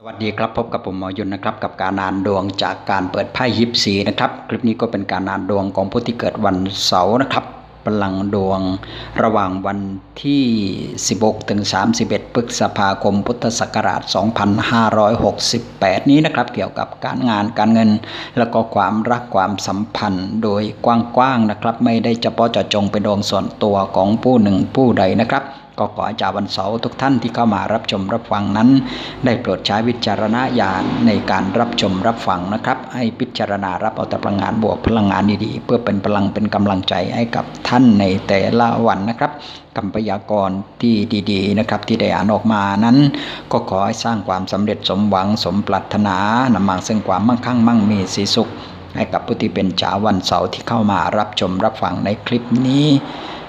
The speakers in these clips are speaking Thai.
สวัสดีครับพบกับผมหมอยุนนะครับกับการอ่านดวงจากการเปิดไพ่ยิปซีนะครับคลิปนี้ก็เป็นการอ่านดวงของผู้ที่เกิดวันเสาร์นะครับพลังดวงระหว่างวันที่ 16 ถึง 31 พฤษภาคม พุทธศักราช 2568 นี้นะครับ เกี่ยวกับการงานการเงิน แล้วก็ความรักความสัมพันธ์โดยกว้างๆนะครับ ไม่ได้เฉพาะเจาะจงเป็นดวงส่วนตัวของผู้หนึ่งผู้ใดนะครับ ก็ขออาจารย์วันเสาร์ทุกท่านที่เข้ามารับชมรับฟังนั้น ได้โปรดใช้วิจารณญาณในการรับชมรับฟังนะครับ ให้พิจารณารับเอาแต่พลังงานบวกพลังงานดีๆเพื่อเป็นพลังเป็นกำลังใจให้กับท่านในแต่ละวันนะครับคำพยากรณ์ที่ดีๆนะครับที่ได้อ่านออกมานั้น ก็ขอให้สร้างความสำเร็จสมหวังสมปรารถนานำมาซึ่งความมั่งคั่งมั่งมีสีสุขให้กับผู้ที่เป็นจ้าวันเสาร์ที่เข้ามารับชมรับฟังในคลิปนี้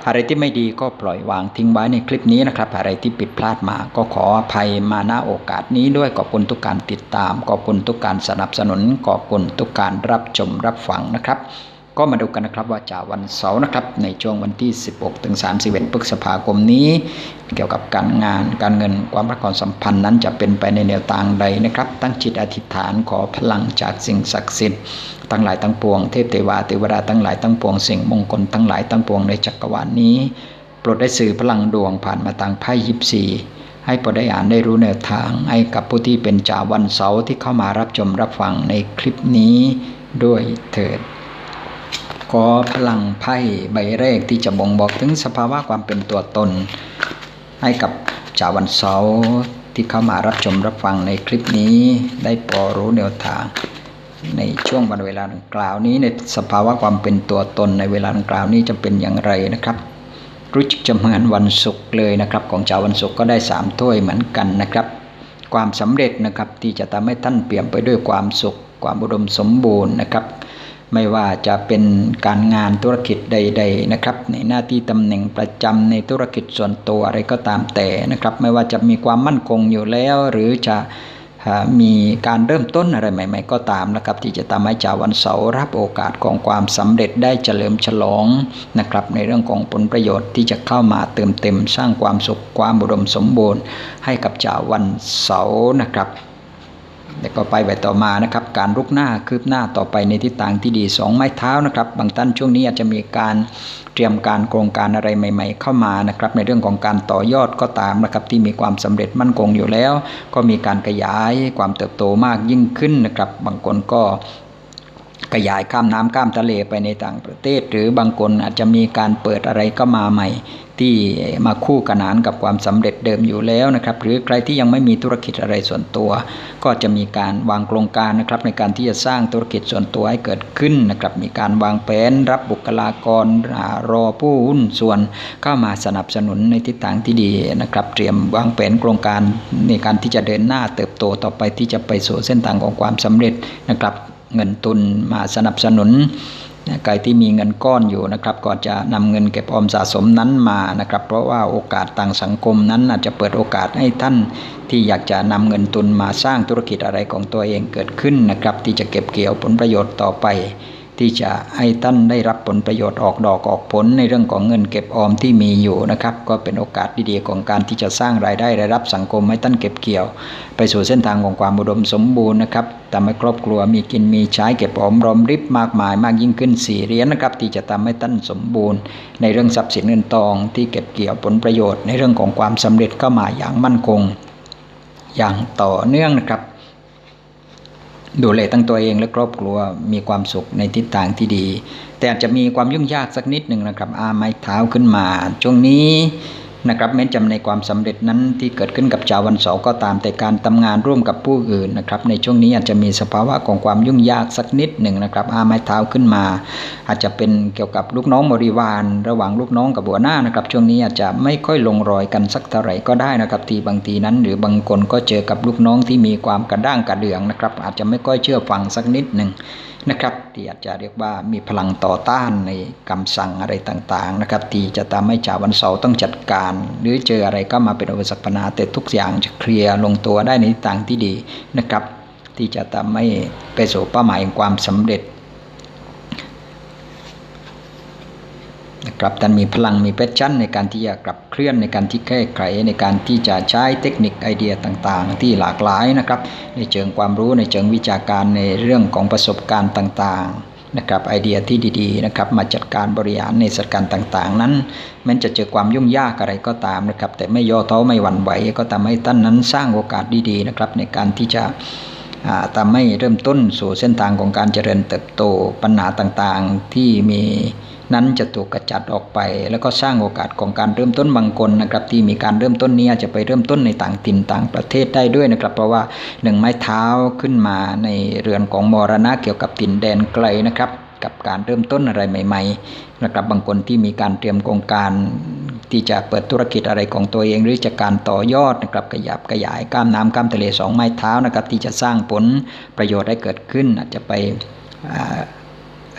อะไรที่ไม่ดีก็ปล่อยวางทิ้งไว้ในคลิปนี้นะครับ อะไรที่ผิดพลาดมาก็ขออภัยมาณโอกาสนี้ด้วยขอบคุณทุกการติดตาม ขอบคุณทุกการสนับสนุน ขอบคุณทุกการรับชมรับฟังนะครับ ก็มาดูกันนะครับว่าจากวันเสาร์นะครับในช่วงวันที่ 16ถึง31พฤษภาคมนี้ เกี่ยวกับการงานการเงินความรักความสัมพันธ์นั้นจะเป็นไปในแนวทางใดนะครับ ตั้งจิตอธิษฐานขอพลังจากสิ่งศักดิ์สิทธิ์ทั้งหลายทั้งปวงเทพเทวาเทวดาทั้งหลายทั้งปวงสิ่งมงคลทั้งหลายทั้งปวงในจักรวาลนี้โปรดได้สื่อพลังดวงผ่านมาทางไพ่ยิปซีให้ปรดได้อ่านได้รู้แนวทาง ให้กับผู้ที่เป็นจ่าวันเสาร์ที่เข้ามารับชมรับฟังในคลิปนี้ด้วยเถิด ขอพลังไพ่ใบแรกที่จะบ่งบอกถึงสภาวะความเป็นตัวตน ให้กับจ่าวันเสาร์ที่เข้ามารับชมรับฟังในคลิปนี้ ได้พอรู้แนวทาง ในช่วงวันเวลาดังกล่าวนี้ในสภาวะความเป็นตัวตนในเวลาดังกล่าวนี้จะเป็นอย่างไรนะครับรู้จักจะเหมือนวันศุกร์เลยนะครับ ของชาววันศุกร์ก็ได้สามถ้วยเหมือนกันนะครับ ความสำเร็จนะครับที่จะทำให้ท่านเปลี่ยนไปด้วยความสุข ความอุดมสมบูรณ์นะครับ ไม่ว่าจะเป็นการงานธุรกิจใด ๆ นะครับ ในหน้าที่ตำแหน่งประจำในธุรกิจส่วนตัวอะไรก็ตามแต่นะครับ ไม่ว่าจะมีความมั่นคงอยู่แล้ว หรือจะมีการเริ่มต้นอะไรใหม่ ๆ ก็ตามนะครับ ที่จะทำให้ชาววันเสาร์รับโอกาสของความสำเร็จได้เฉลิมฉลองนะครับ ในเรื่องของผลประโยชน์ที่จะเข้ามาเติมเต็ม สร้างความสุขความอุดมสมบูรณ์ ให้กับชาววันเสาร์นะครับ แล้วก็ไปไปต่อมานะครับ การรุกหน้าคืบหน้าต่อไปในทิศทางที่ดีสองไม้เท้านะครับ บางท่านช่วงนี้อาจจะมีการเตรียมการโครงการอะไรใหม่ ๆ เข้ามานะครับ ในเรื่องของการต่อยอดก็ตามนะครับ ที่มีความสำเร็จมั่นคงอยู่แล้ว ก็มีการขยายความเติบโตมากยิ่งขึ้นนะครับ บางคนก็ขยายข้ามน้ำข้ามทะเลไปในต่างประเทศ หรือบางคนอาจจะมีการเปิดอะไรก็มาใหม่ ที่มาคู่ขนานกับความสำเร็จเดิมอยู่แล้วนะครับ หรือใครที่ยังไม่มีธุรกิจอะไรส่วนตัว ก็จะมีการวางโครงการนะครับในการที่จะสร้างธุรกิจส่วนตัวให้เกิดขึ้นนะครับ มีการวางแผนรับบุคลากรรอผู้หุ้นส่วนเข้ามาสนับสนุนในทิศทางที่ดีนะครับ เตรียมวางแผนโครงการในการที่จะเดินหน้าเติบโตต่อไปที่จะไปสู่เส้นทางของความสำเร็จนะครับ เงินทุนมาสนับสนุน นะใครที่มีเงินก้อนอยู่นะครับ ก็จะนำเงินเก็บออมสะสมนั้นมานะครับ เพราะว่าโอกาสต่างสังคมนั้นอาจจะเปิดโอกาสให้ท่านที่อยากจะนำเงินทุนมาสร้างธุรกิจอะไรของตัวเองเกิดขึ้นนะครับ ที่จะเก็บเกี่ยวผลประโยชน์ต่อไป ที่จะให้ท่านได้รับผลประโยชน์ออกดอกออกผลในเรื่องของเงินเก็บออมที่มีอยู่นะครับ ก็เป็นโอกาสดีๆของการที่จะสร้างรายได้รายรับสังคมให้ท่านเก็บเกี่ยว ไปสู่เส้นทางของความอุดมสมบูรณ์นะครับทำให้ครอบครัวมีกินมีใช้เก็บออมรอมริบมากมาย มากยิ่งขึ้นสี่เหรียญนะครับ ที่จะทำให้ท่านสมบูรณ์ ในเรื่องทรัพย์สินเงินทอง ที่เก็บเกี่ยวผลประโยชน์ ในเรื่องของความสำเร็จเข้ามาอย่างมั่นคง อย่างต่อเนื่องนะครับ ดูแลตั้งตัวเองและครอบครัวมีความสุขในทิศทางที่ดี แต่อาจจะมีความยุ่งยากสักนิดหนึ่งนะครับอาไม้เท้าขึ้นมาช่วงนี้ นะครับแม้จำในความสำเร็จนั้นที่เกิดขึ้นกับชาววันเสาร์ก็ตามแต่การทำงานร่วมกับผู้อื่นนะครับในช่วงนี้อาจจะมีสภาวะของความยุ่งยากสักนิดหนึ่งนะครับอาไม้เท้าขึ้นมา อาจจะเป็นเกี่ยวกับลูกน้องบริวาร ระหว่างลูกน้องกับหัวหน้านะครับช่วงนี้อาจจะไม่ค่อยลงรอยกันสักเท่าไหร่ก็ได้นะครับทีบางทีนั้น หรือบางคนก็เจอกับลูกน้องที่มีความกระด้างกระเดื่องนะครับอาจจะไม่ค่อยเชื่อฟังสักนิดหนึ่ง นะครับ ที่อาจจะเรียกว่ามีพลังต่อต้านในคำสั่งอะไรต่างๆนะครับที่จะทำให้ชาววันเสาร์ต้องจัดการ หรือเจออะไรก็มาเป็นอุปสรรคปัญหาแต่ทุกอย่างจะเคลียร์ลงตัวได้ในทางที่ดีนะครับ ที่จะทำให้ไปสู่เป้าหมายแห่งความสำเร็จ นะ ครับท่านมีพลังมีแพชชั่นในการที่จะกลับเคลื่อนในการที่แก้ไขในการที่จะใช้เทคนิคไอเดียต่างๆ ที่หลากหลายนะครับ ในเชิงความรู้ในเชิงวิชาการในเรื่องของประสบการณ์ต่างๆนะครับไอเดียที่ดีๆนะครับมาจัดการบริหารในสถานการณ์ต่างๆ นั้นแม้จะเจอความยุ่งยากอะไรก็ตามนะครับ แต่ไม่ย่อท้อไม่หวั่นไหวก็ทำให้ท่านนั้นสร้างโอกาสดีๆนะครับในการที่จะทำให้เริ่มต้นสู่เส้นทางของการเจริญเติบโตปัญหาต่างๆที่มี นั้นจะถูกกระจัดออกไป แล้วก็สร้างโอกาสของการเริ่มต้นบางคนนะครับที่มีการเริ่มต้นนี้จะไปเริ่มต้นในต่างถิ่นต่างประเทศได้ด้วยนะครับ เพราะว่าหนึ่งไม้เท้าขึ้นมาในเรือนของมรณะเกี่ยวกับถิ่นแดนไกลนะครับกับการเริ่มต้นอะไรใหม่ๆนะครับบางคนที่มีการเตรียมโครงการที่จะเปิดธุรกิจอะไรของตัวเอง หรือจะการต่อยอดนะครับขยับขยายก้ามน้ำก้ามทะเลสองไม้เท้านะครับที่จะสร้างผลประโยชน์ให้เกิดขึ้น อาจจะไป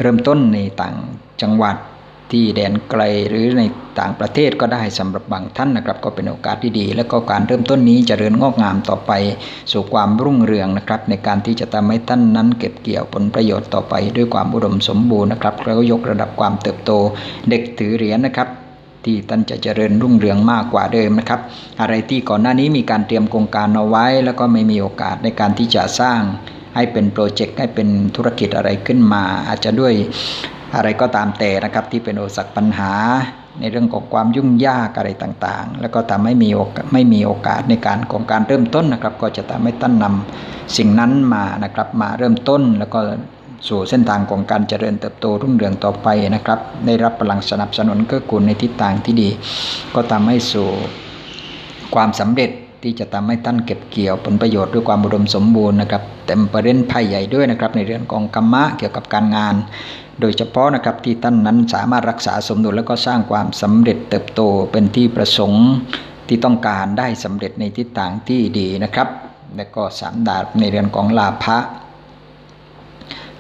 เริ่มต้นในต่าง จังหวัดที่แดนไกลหรือในต่างประเทศก็ได้สำหรับบางท่านนะครับ ก็เป็นโอกาสที่ดี และก็การเริ่มต้นนี้จเจริญงอกงามต่อไป สู่ความรุ่งเรืองนะครับ ในการที่จะทำให้ท่านนั้นเก็บเกี่ยวผลประโยชน์ต่อไป ด้วยความอุดมสมบูรณ์นะครับแล้วก็ยกระดับความเติบโต เด็กถือเหรียญนะครับที่ท่านจะเจริญรุ่งเรืองมากกว่าเดิมนะครับ อะไรที่ก่อนหน้านี้มีการเตรียมโครงการเอาไว้ แล้วก็ไม่มีโอกาสในการที่จะสร้างให้เป็นโปรเจกต์ให้เป็นธุรกิจอะไรขึ้นมา อาจจะด้วย อะไรก็ตามแต่นะครับที่เป็นอุปสรรคปัญหา ในเรื่องของความยุ่งยากอะไรต่างๆ แล้วก็ทำให้มีโอกาสไม่มีโอกาสในการของการเริ่มต้นนะครับ ก็จะทำให้ท่านนำสิ่งนั้นมานะครับมาเริ่มต้นแล้วก็สู่เส้นทางของการเจริญเติบโตรุ่งเรืองต่อไปนะครับ ได้รับพลังสนับสนุนเกื้อกูลในทิศทางที่ดี ก็ทำให้สู่ความสำเร็จที่จะทำให้ท่านเก็บเกี่ยวผลประโยชน์ด้วยความอุดมสมบูรณ์นะครับเต็มประเด็นไพ่ใหญ่ด้วยนะครับในเรื่องของกรรมะเกี่ยวกับการงาน โดยเฉพาะนะครับที่ท่านนั้นสามารถรักษาสมดุลแล้วก็สร้างความสำเร็จเติบโตเป็นที่ประสงค์ที่ต้องการได้สำเร็จในทิศทางที่ดีนะครับ และก็สามดาบในเรื่องของลาภะ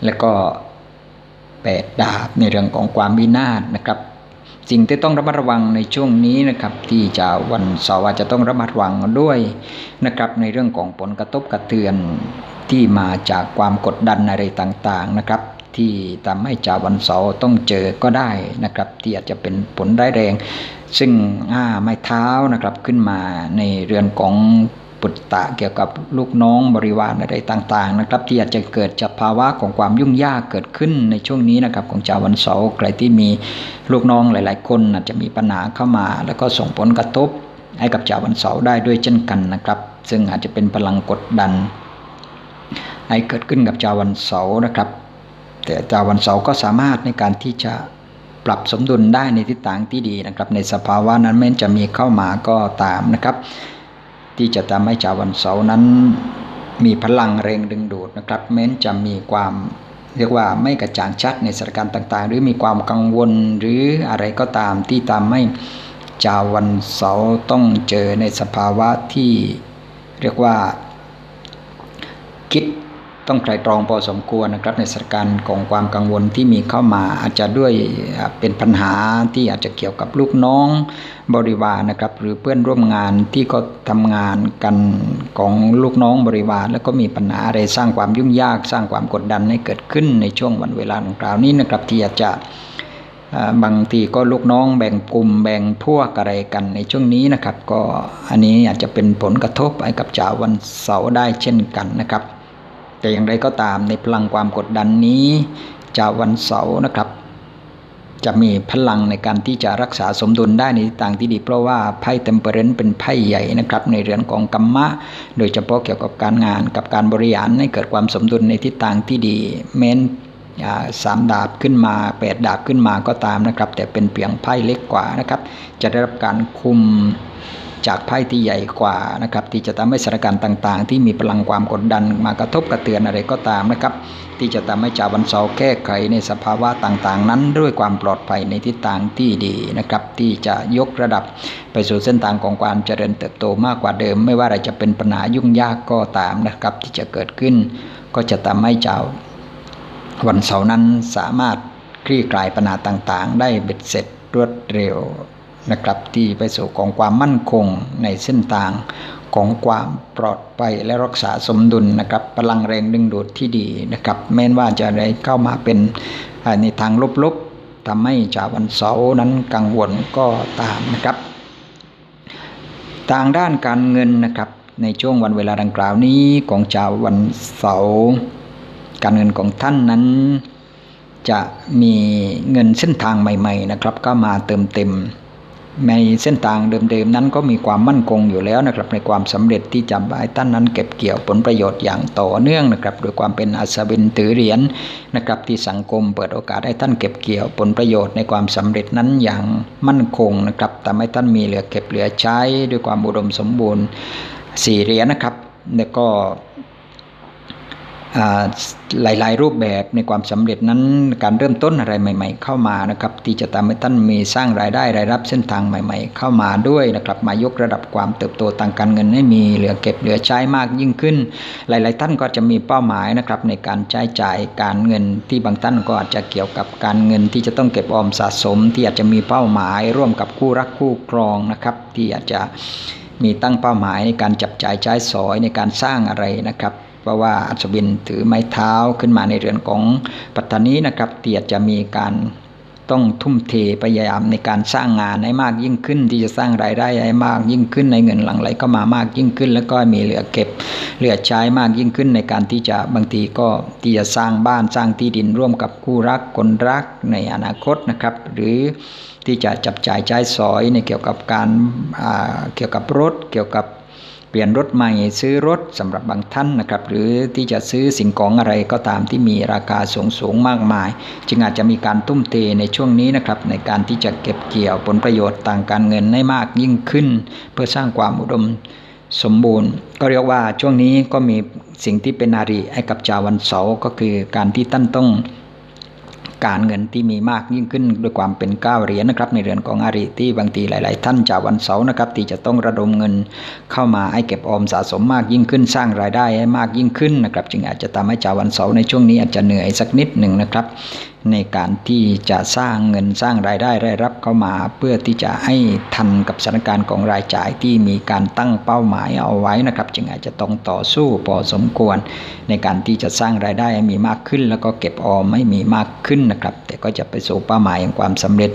และก็แปดดาบในเรื่องของความวินาศนะครับสิ่งที่ต้องระมัดระวังในช่วงนี้นะครับที่จะวันเสาร์จะต้องระมัดระวังด้วยนะครับในเรื่องของผลกระทบกระเทือนที่มาจากความกดดันอะไรต่างๆนะครับ ที่ทำให้จ่าวันเสาร์ต้องเจอก็ได้นะครับ ที่อาจจะเป็นผลได้แรง ซึ่งอ้าไม้เท้านะครับขึ้นมาในเรือนของปุตตะเกี่ยวกับลูกน้องบริวารอะไรต่างๆนะครับ ที่อาจจะเกิดจากภาวะของความยุ่งยากเกิดขึ้นในช่วงนี้นะครับ ของชาววันเสาร์ใครที่มีลูกน้องหลาย ๆ คนอาจจะมีปัญหาเข้ามา แล้วก็ส่งผลกระทบให้กับชาววันเสาร์ได้ด้วยเช่นกันนะครับ ซึ่งอาจจะเป็นพลังกดดัน ให้เกิดขึ้นกับชาววันเสาร์นะครับ แต่ชาววันเสาร์ก็สามารถในการที่จะปรับสมดุลได้ในทิศทางที่ดีนะครับ ในสภาวะนั้นแม้จะมีเข้ามาก็ตามนะครับ ที่จะทำให้ชาววันเสาร์นั้น มีพลังแรงดึงดูดนะครับ แม้นจะมีความเรียกว่าไม่กระจ่างชัดในสถานการณ์ต่าง ๆ หรือมีความกังวลหรืออะไรก็ตามที่ทำให้ชาววันเสาร์ต้องเจอในสภาวะที่เรียกว่า ต้องไตรตรองพอสมควรนะครับ ในสถานการณ์ของความกังวลที่มีเข้ามาอาจจะด้วยเป็นปัญหาที่อาจจะเกี่ยวกับลูกน้องบริวารนะครับ หรือเพื่อนร่วมงานที่ก็ทำงานกันของลูกน้องบริวารแล้วก็มีปัญหาอะไรสร้างความยุ่งยากสร้างความกดดันให้เกิดขึ้นในช่วงวันเวลาดังกล่าวนี้นะครับที่อาจจะบางทีก็ลูกน้องแบ่งกลุ่มแบ่งพวกอะไรกันในช่วงนี้นะครับ ก็อันนี้อาจจะเป็นผลกระทบให้กับชาววันเสาร์ได้เช่นกันนะครับ แต่อย่างไรก็ตามในพลังความกดดันนี้จะวันเสาร์นะครับ จะมีพลังในการที่จะรักษาสมดุลได้ในทางที่ดี เพราะว่าไพ่เทมเปอร์เรนเป็นไพ่ใหญ่นะครับ ในเรื่องของกรรมะ โดยเฉพาะเกี่ยวกับการงานกับการบริหารให้เกิดความสมดุลในทิศทางที่ดีเม้นสามดาบขึ้นมาแปดดาบขึ้นมาก็ตามนะครับ แต่เป็นเพียงไพ่เล็กกว่านะครับ จะได้รับการคุม จากไพ่ที่ใหญ่กว่านะครับที่จะทำให้สถานการณ์ต่างๆ ที่มีพลังความกดดันมากระทบกระเทือนอะไรก็ตามนะครับ ที่จะทำให้ชาววันเสาร์แก้ไขในสภาวะต่างๆ นั้น ด้วยความปลอดภัยในทิศทางที่ดีนะครับ ที่จะยกระดับไปสู่เส้นทางของความเจริญเติบโตมากกว่าเดิม ไม่ว่าอะไรจะเป็นปัญหายุ่งยากก็ตามนะครับ ที่จะเกิดขึ้น ก็จะทำให้ชาววันเสาร์นั้นสามารถคลี่คลายปัญหาต่างๆ ได้เบ็ดเสร็จรวดเร็ว นะครับที่ไปสู่ของความมั่นคงในเส้นทางของความปลอดภัยและรักษาสมดุลนะครับพลังแรงดึงดูดที่ดีนะครับแม้ว่าจะได้เข้ามาเป็นในทางลบๆทำให้ชาววันเสาร์นั้นกังวลก็ตามนะครับ ทางด้านการเงินนะครับในช่วงวันเวลาดังกล่าวนี้ของชาววันเสาร์การเงินของท่านนั้นจะมีเงินเส้นทางใหม่ ๆ นะครับ ก็มาเติมเต็ม ในเส้นทางเดิมๆนั้นก็มีความมั่นคงอยู่แล้วนะครับ ในความสำเร็จที่จะให้ท่านนั้นเก็บเกี่ยวผลประโยชน์อย่างต่อเนื่องนะครับโดยความเป็นอัศวินถือเหรียญนะครับที่สังคมเปิดโอกาสให้ท่านเก็บเกี่ยวผลประโยชน์ในความสำเร็จนั้นอย่างมั่นคงนะครับทำให้ท่านมีเหลือเก็บเหลือใช้ด้วยความอุดมสมบูรณ์สี่เหรียญนะครับแล้วก็ หลาย ๆ รูปแบบในความสำเร็จนั้นการเริ่มต้นอะไรใหม่ ๆ เข้ามานะครับที่จะทำให้ท่านมีสร้างรายได้รายรับเส้นทางใหม่ ๆ เข้ามาด้วยนะครับมายกระดับความเติบโตทางการเงินให้มีเหลือเก็บเหลือใช้มากยิ่งขึ้น หลาย ๆ ท่านก็จะมีเป้าหมายนะครับในการใช้จ่ายการเงินที่บางท่านก็อาจจะเกี่ยวกับการเงินที่จะต้องเก็บออมสะสม ที่อาจจะมีเป้าหมาย ร่วมกับคู่รักคู่ครองนะครับที่อาจจะมีตั้งเป้าหมายในการจับจ่ายใช้สอยในการสร้างอะไรนะครับ ราะว่าอัศวินถือไม้เท้าขึ้นมาในเรือนของปัตตานีนะครับเตียจะมีการต้องทุ่มเทพยายามในการสร้างงานให้มากยิ่งขึ้น ที่จะสร้างรายได้ให้มากยิ่งขึ้นในเงินหลังไหลก็มามากยิ่งขึ้น แล้วก็มีเหลือเก็บเหลือใช้มากยิ่งขึ้นในการที่จะบางทีก็ที่จะสร้างบ้านสร้างที่ดินร่วมกับคู่รักคนรักในอนาคตนะครับ หรือที่จะจับจ่ายใช้สอยในเกี่ยวกับการเกี่ยวกับรถเกี่ยวกับ เปลี่ยนรถใหม่ซื้อรถสำหรับบางท่านนะครับ หรือที่จะซื้อสิ่งของอะไรก็ตามที่มีราคาสูงสูงมากมาย จึงอาจจะมีการทุ่มเทในช่วงนี้นะครับ ในการที่จะเก็บเกี่ยวผลประโยชน์ต่างการเงินให้มากยิ่งขึ้น เพื่อสร้างความอุดมสมบูรณ์ ก็เรียกว่าช่วงนี้ก็มีสิ่งที่เป็นอารีให้กับชาววันเสาร์ก็คือการที่ท่านต้อง การเงินที่มีมากยิ่งขึ้นด้วยความเป็นก้าวเหรียญนะครับ ในเรือนของอาริที่บางทีหลาย ๆ ท่านจากวันเสาร์นะครับที่จะต้องระดมเงินเข้ามาให้เก็บออมสะสมมากยิ่งขึ้น สร้างรายได้ให้มากยิ่งขึ้นนะครับ จึงอาจจะทำให้จากวันเสาร์ในช่วงนี้อาจจะเหนื่อยสักนิดหนึ่งนะครับ ในการที่จะสร้างเงินสร้างรายได้ได้รับเข้ามา เพื่อที่จะให้ทันกับสถานการณ์ของรายจ่ายที่มีการตั้งเป้าหมายเอาไว้นะครับ จึงอาจจะต้องต่อสู้พอสมควร ในการที่จะสร้างรายได้มีมากขึ้น แล้วก็เก็บออมให้มีมากขึ้นนะครับ แต่ก็จะไปสู่เป้าหมายแห่งความสำเร็จ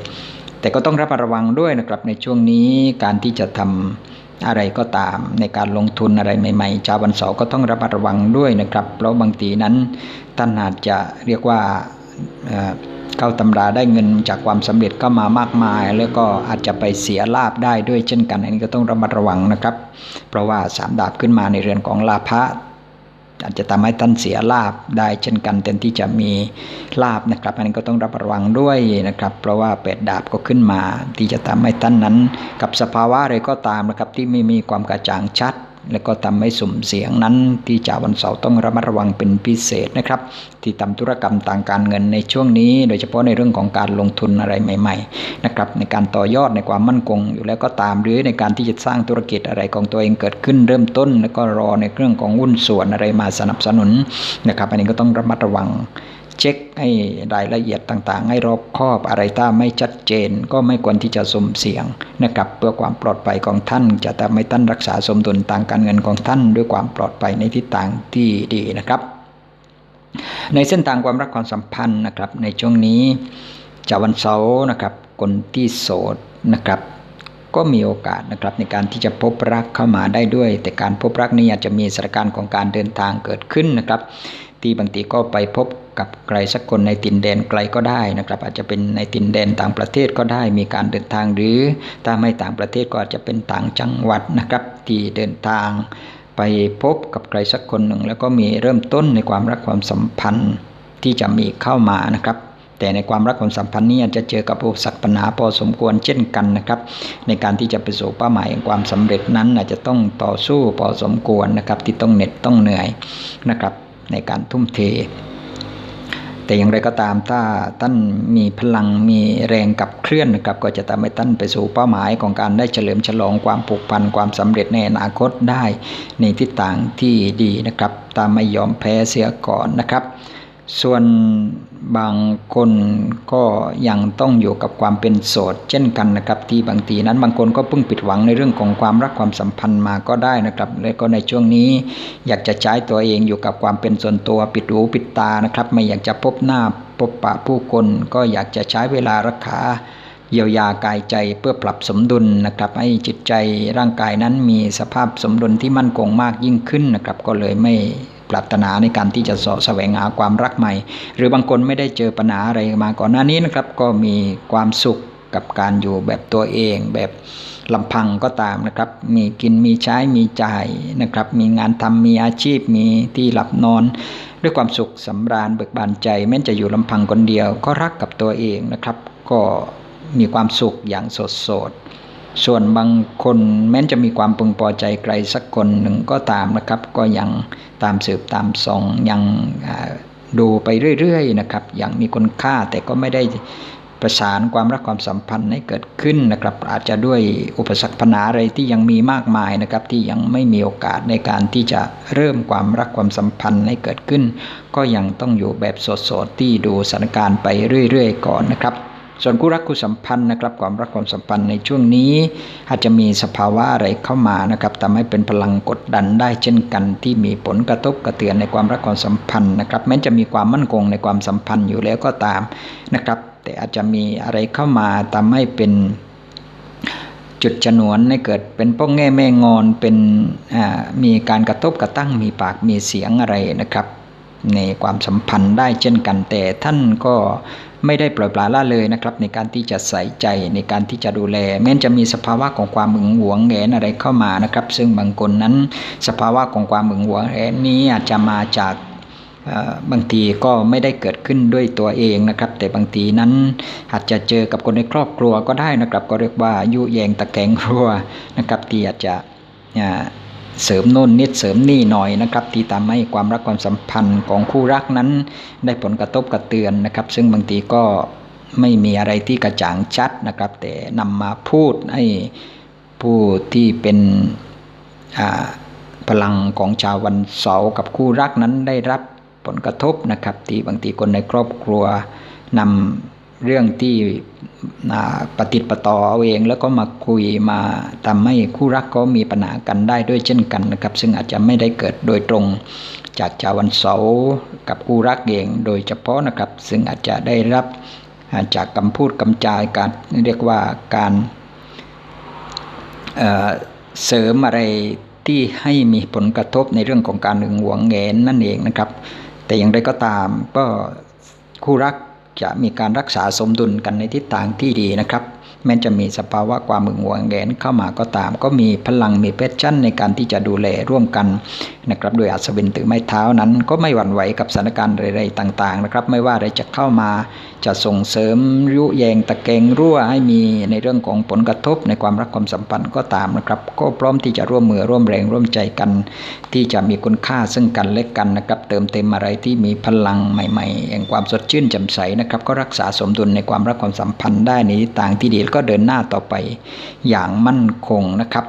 แต่ก็ต้องระมัดระวังด้วยนะครับในช่วงนี้การที่จะทำอะไรก็ตามในการลงทุนอะไรใหม่ๆชาววันเสาร์ก็ต้องระมัดระวังด้วยนะครับ เพราะบางทีนั้นท่านอาจจะเรียกว่า เข้าตำราได้เงินจากความสำเร็จก็มามากมาย แล้วก็อาจจะไปเสียลาบได้ด้วยเช่นกัน อันนี้ก็ต้องระมัดระวังนะครับ เพราะว่าสามดาบขึ้นมาในเรือนของลาภะอาจจะทำให้ท่านเสียลาบได้เช่นกันแทนที่จะมีลาบนะครับ อันนี้ก็ต้องระมัดระวังด้วยนะครับ เพราะว่าเปดดาบก็ขึ้นมา ที่จะทำให้ท่านนั้น กับสภาวะอะไรก็ตามนะครับที่ไม่มีความกระจ่างชัด แล้วก็ทำให้สุ่มเสียงนั้นที่จาวันเสาร์ต้องระมัดระวังเป็นพิเศษนะครับ ที่ทำธุรกรรมต่างการเงินในช่วงนี้ โดยเฉพาะในเรื่องของการลงทุนอะไรใหม่ๆนะครับในการต่อยอดในความมั่นคงอยู่แล้วก็ตามหรือในการที่จะสร้างธุรกิจอะไรของตัวเองเกิดขึ้นเริ่มต้น แล้วก็รอในเรื่องของหุ้นส่วนอะไรมาสนับสนุนนะครับอันนี้ก็ต้องระมัดระวัง เช็คให้รายละเอียดต่างๆ ให้รอบคอบอะไรถ้าไม่ชัดเจน ก็ไม่ควรที่จะสุ่มเสี่ยงนะครับเพื่อความปลอดภัยของท่าน จะทำให้ท่านรักษาสมดุลทางการเงินของท่าน ด้วยความปลอดภัยในทิศทางที่ดีนะครับ ในเส้นทางความรักความสัมพันธ์นะครับ ในช่วงนี้จะวันเสาร์นะครับคนที่โสดนะครับก็มีโอกาสนะครับในการที่จะพบรักเข้ามาได้ด้วย แต่การพบรักนี้อาจจะมีสถานการณ์ของการเดินทางเกิดขึ้นนะครับ ที่บางทีก็ไปพบกับใครสักคนในตินแดนไกลก็ได้นะครับ อาจจะเป็นในตินแดนต่างประเทศก็ได้มีการเดินทางหรือถ้าไม่ต่างประเทศก็อาจจะเป็นต่างจังหวัดนะครับที่เดินทางไปพบกับใครสักคนหนึ่ง แล้วก็มีเริ่มต้นในความรักความสัมพันธ์ที่จะมีเข้ามานะครับ แต่ในความรักความสัมพันธ์นี้อาจจะเจอกับอุปสรรคปัญหาพอสมควรเช่นกันนะครับ ในการที่จะไปสู่เป้าหมายความสำเร็จนั้นอาจจะต้องต่อสู้พอสมควรนะครับ ที่ต้องเหน็ดต้องเหนื่อยนะครับ ในการทุ่มเท แต่อย่างไรก็ตามถ้าท่านมีพลังมีแรงกับเคลื่อนนะครับก็จะทำให้ท่านไปสู่เป้าหมายของการได้เฉลิมฉลองความผูกพันความสำเร็จในอนาคตได้ในทิศทางที่ดีนะครับตามไม่ยอมแพ้เสียก่อนนะครับ ส่วนบางคนก็ยังต้องอยู่กับความเป็นโสด เช่นกันนะครับ ที่บางทีนั้นบางคนก็เพิ่งผิดหวังในเรื่องของความรักความสัมพันธ์มาก็ได้นะครับ และก็ในช่วงนี้อยากจะใช้ตัวเองอยู่กับความเป็นส่วนตัวปิดหูปิดตานะครับ ไม่อยากจะพบหน้าพบปะผู้คนก็อยากจะใช้เวลารักษาเยียวยากายใจเพื่อปรับสมดุลนะครับ ให้จิตใจร่างกายนั้นมีสภาพสมดุลที่มั่นคงมากยิ่งขึ้นนะครับ ก็เลยไม่ ปรารถนาในการที่จะสะแสวงหาความรักใหม่ หรือบางคนไม่ได้เจอปัญหาอะไรมาก่อนหน้านี้นะครับ ก็มีความสุขกับการอยู่แบบตัวเอง แบบลำพังก็ตามนะครับ มีกินมีใช้มีจ่ายนะครับ มีงานทำมีอาชีพมีที่หลับนอน ด้วยความสุขสำราญเบิกบานใจ แม้จะอยู่ลำพังคนเดียว ก็รักกับตัวเองนะครับ ก็มีความสุขอย่างสดสด ส่วนบางคนแม้จะมีความพึงพอใจใครสักคนหนึ่งก็ตามนะครับ ก็ยังตามสืบตามส่องยังดูไปเรื่อยๆนะครับอย่างมีคุณค่าแต่ก็ไม่ได้ประสานความรักความสัมพันธ์ให้เกิดขึ้นนะครับ อาจจะด้วยอุปสรรคปัญหาอะไรที่ยังมีมากมายนะครับ ที่ยังไม่มีโอกาสในการที่จะเริ่มความรักความสัมพันธ์ให้เกิดขึ้น ก็ยังต้องอยู่แบบสดๆที่ดูสถานการณ์ไปเรื่อย ๆ ก่อนนะครับ ส่วนคู่รักคู่สัมพันธ์นะครับความรักความสัมพันธ์ในช่วงนี้ อาจจะมีสภาวะอะไรเข้ามานะครับทำให้เป็นพลังกดดันได้เช่นกันที่มีผลกระทบกระเทือนในความรักความสัมพันธ์นะครับแม้จะมีความมั่นคงในความสัมพันธ์อยู่แล้วก็ตามนะครับ แต่อาจจะมีอะไรเข้ามาทำให้เป็นจุดฉนวนให้เกิดเป็นป้องแง่แม่งอนเป็นมีการกระทบกระตั้งมีปากมีเสียงอะไรนะครับ ในความสัมพันธ์ได้เช่นกันแต่ท่านก็ ไม่ได้ปล่อยปละละเลยนะครับในการที่จะใส่ใจในการที่จะดูแล แม้จะมีสภาวะของความหึงหวงแหนอะไรเข้ามานะครับ ซึ่งบางคนนั้นสภาวะของความหึงหวงแหนนี้อาจจะมาจากบางทีก็ไม่ได้เกิดขึ้นด้วยตัวเองนะครับ แต่บางทีนั้นอาจจะเจอกับคนในครอบครัวก็ได้นะครับ ก็เรียกว่ายุแยงตะแกงรัวนะครับที่อาจจะ เสริมโน่นนิดเสริมนี่หน่อยนะครับที่ทำให้ความรักความสัมพันธ์ของคู่รักนั้น ได้ผลกระทบกระเตือนนะครับ ซึ่งบางทีก็ไม่มีอะไรที่กระจ่างชัดนะครับ แต่นำมาพูดให้ผู้ที่เป็นพลังของชาววันเสาร์กับคู่รักนั้นได้รับผลกระทบนะครับ ที่บางทีคนในครอบครัวนำ เรื่องที่ปฏิติปต่อเอาเอง แล้วก็มาคุยมาทำให้คู่รักก็มีปัญหากันได้ด้วยเช่นกันนะครับ ซึ่งอาจจะไม่ได้เกิดโดยตรงจากชาววันเสาร์กับคู่รักเองโดยเฉพาะนะครับ ซึ่งอาจจะได้รับจากคำพูดคำจายการเรียกว่าการเสริมอะไรที่ให้มีผลกระทบในเรื่องของการหึงหวงเงินนั่นเองนะครับ แต่อย่างไรก็ตามก็คู่รัก จะมีการรักษาสมดุลกันในทิศทางที่ดีนะครับ แม้จะมีสภาวะความมึงหวงแงนเข้ามาก็ตาม ก็มีพลังมีเพชชั่นในการที่จะดูแลร่วมกันนะครับโดยอัศวินถือไม้เท้านั้น ก็ไม่หวั่นไหวกับสถานการณ์ใดๆต่างๆนะครับไม่ว่าอะไรจะเข้ามาจะส่งเสริมยุแยงตะเกงรั่วให้มีในเรื่องของผลกระทบในความรักความสัมพันธ์ก็ตามนะครับ ก็พร้อมที่จะร่วมมือร่วมแรงร่วมใจกัน ที่จะมีคุณค่าซึ่งกันและกันนะครับ เติมเต็มอะไรที่มีพลังใหม่ๆแห่งความสดชื่นแจ่มใสนะครับ ก็รักษาสมดุลในความรักความสัมพันธ์ได้ในต่างที่ดีก็เดินหน้าต่อไปอย่างมั่นคงนะครับ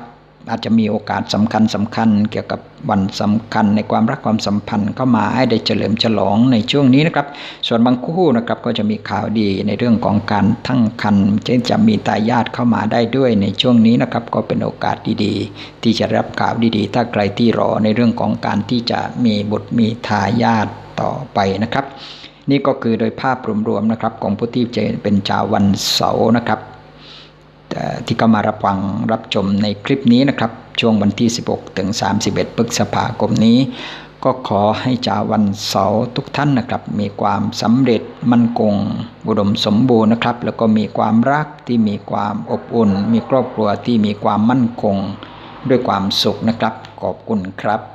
อาจจะมีโอกาสสำคัญสำคัญ เกี่ยวกับวันสำคัญในความรักความสัมพันธ์เข้ามาให้ได้เฉลิมฉลองในช่วงนี้นะครับ ส่วนบางคู่นะครับก็จะมีข่าวดีในเรื่องของการทั้งคันจะจะมีตายาทเข้ามาได้ด้วยในช่วงนี้นะครับ ก็เป็นโอกาสดีๆ ที่จะรับข่าวดีๆ ถ้าใครที่รอในเรื่องของการที่จะมีบุตรมีทายาทต่อไปนะครับนี่ก็คือโดยภาพรวมๆนะครับของผู้ที่จะเป็นชาววันเสาร์นะครับ ที่เข้ามารับฟังรับชมในคลิปนี้นะครับ ช่วงวันที่ 16 ถึง 31พฤษภาคมนี้ ก็ขอให้จาวันเสาร์ทุกท่านนะครับ มีความสำเร็จมั่นคงอุดมสมบูรณ์นะครับ แล้วก็มีความรักที่มีความอบอุ่น มีครอบครัวที่มีความมั่นคง ด้วยความสุขนะครับ ขอบคุณครับ